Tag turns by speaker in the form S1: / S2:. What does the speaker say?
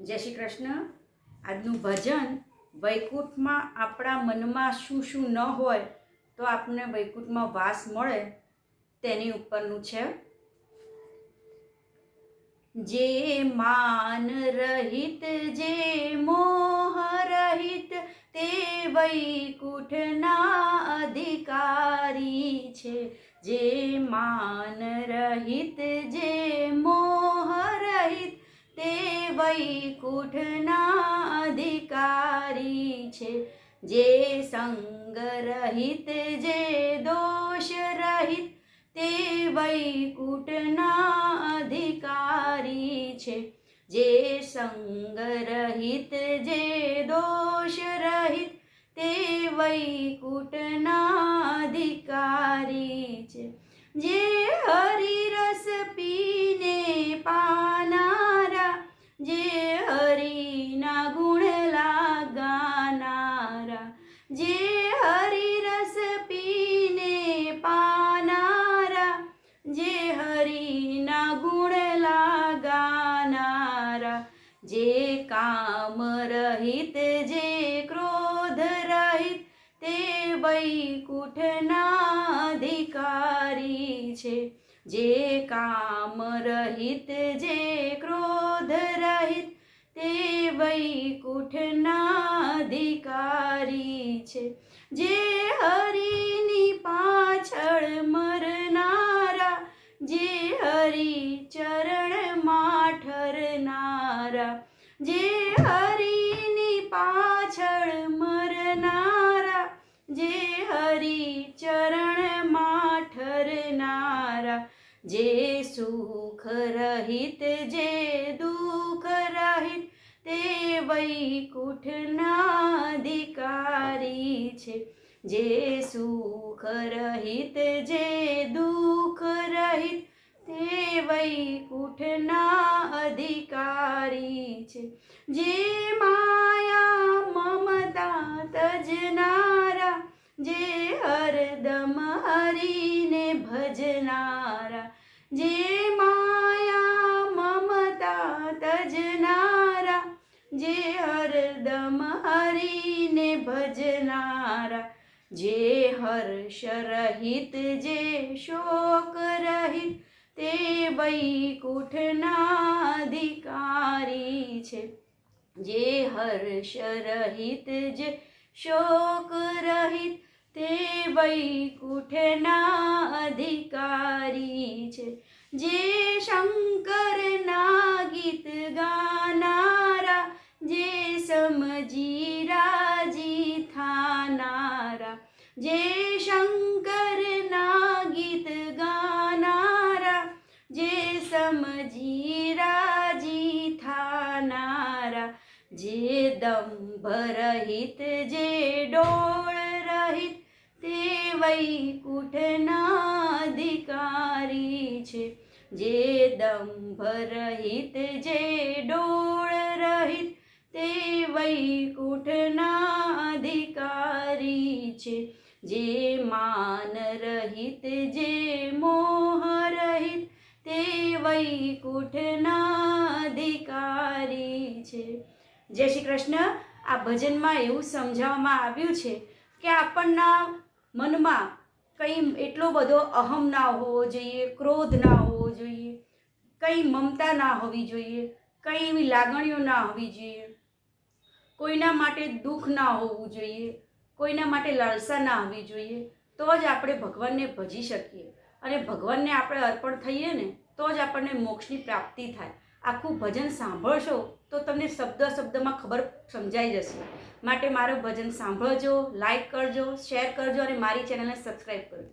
S1: જય શ્રી કૃષ્ણ. આજનું ભજન વૈકુંઠમાં આપણા મનમાં શું શું ન હોય તો આપણને વૈકુંઠમાં વાસ મળે તેની ઉપરનું છે. જે માન રહિત, જે મોહ રહિત, તે વૈકુંઠના અધિકારી છે. જે માન રહિત, જે મોહ રહિત તે વૈકુંઠના અધિકારી છે, જે સંગ રહિત, જે દોષ રહિત, તે વૈકુંઠના અધિકારી છે, જે સંગ રહિત, જે દોષ રહિત, તે વૈકુંઠના અધિકારી છે, જે હરિરસ પીને જે કામ રહિત, જે ક્રોધ રહિત, તે વૈકુંઠના અધિકારી છે. જે કામ રહિત, જે ક્રોધ રહિત, તે વૈકુંઠના અધિકારી છે. જે હરિની પાછળ જે સુખ રહિત, જે દુઃખ રહિત, તે વૈકુંઠના અધિકારી છે. જે સુખ રહિત, જે દુઃખ રહિત, તે વૈકુંઠના અધિકારી છે. જે માયા મમતા તજનારા, જે હરદમ હરીને ભજનારા જે માયા મમતા તજનારા, જે હરદમ હરીને ભજનારા, જે હર્ષ રહિત, જે શોક રહિત, તે વૈકુંઠના અધિકારી છે. જે હર્ષ રહિત, જે શોક રહિત તે વૈકુંઠના અધિકારી છે. જે શંકરના ગીત ગાનારા, જે સમજી રાજી થાનારા, જે શંકરના ગીત ગાનારા, જે સમજી રાજી થાનારા, જે દંભ રહિત, જે ડોળ રહિત તે વૈકુંઠના અધિકારી છે, જે દંભ રહિત, જે ડોળ રહિત, તે વૈકુંઠના અધિકારી છે, જે માન રહિત, જે મોહ રહિત, તે વૈકુંઠના અધિકારી છે. જય શ્રી કૃષ્ણ. આ ભજનમાં એવું સમજાવવામાં આવ્યું છે કે આપણના મનમાં કંઈ એટલો બધો અહમ ના હોવો જોઈએ, ક્રોધ ના હોવો જોઈએ, કંઈ મમતા ના હોવી જોઈએ, કંઈ એવી લાગણીઓ ના હોવી જોઈએ. કોઈના માટે દુઃખ ના હોવું જોઈએ, કોઈના માટે લાલસા ના હોવી જોઈએ, તો જ આપણે ભગવાનને ભજી શકીએ. અને ભગવાનને આપણે અર્પણ થઈએ ને, તો જ આપણને મોક્ષની પ્રાપ્તિ થાય. આખું ભજન સાંભળશો તો તમને શબ્દ શબ્દમાં ખબર સમજાઈ જશે. માટે મારું ભજન સાંભળજો લાઈક કરજો શેર કરજો અને મારી ચેનલને સબસ્ક્રાઈબ કરજો.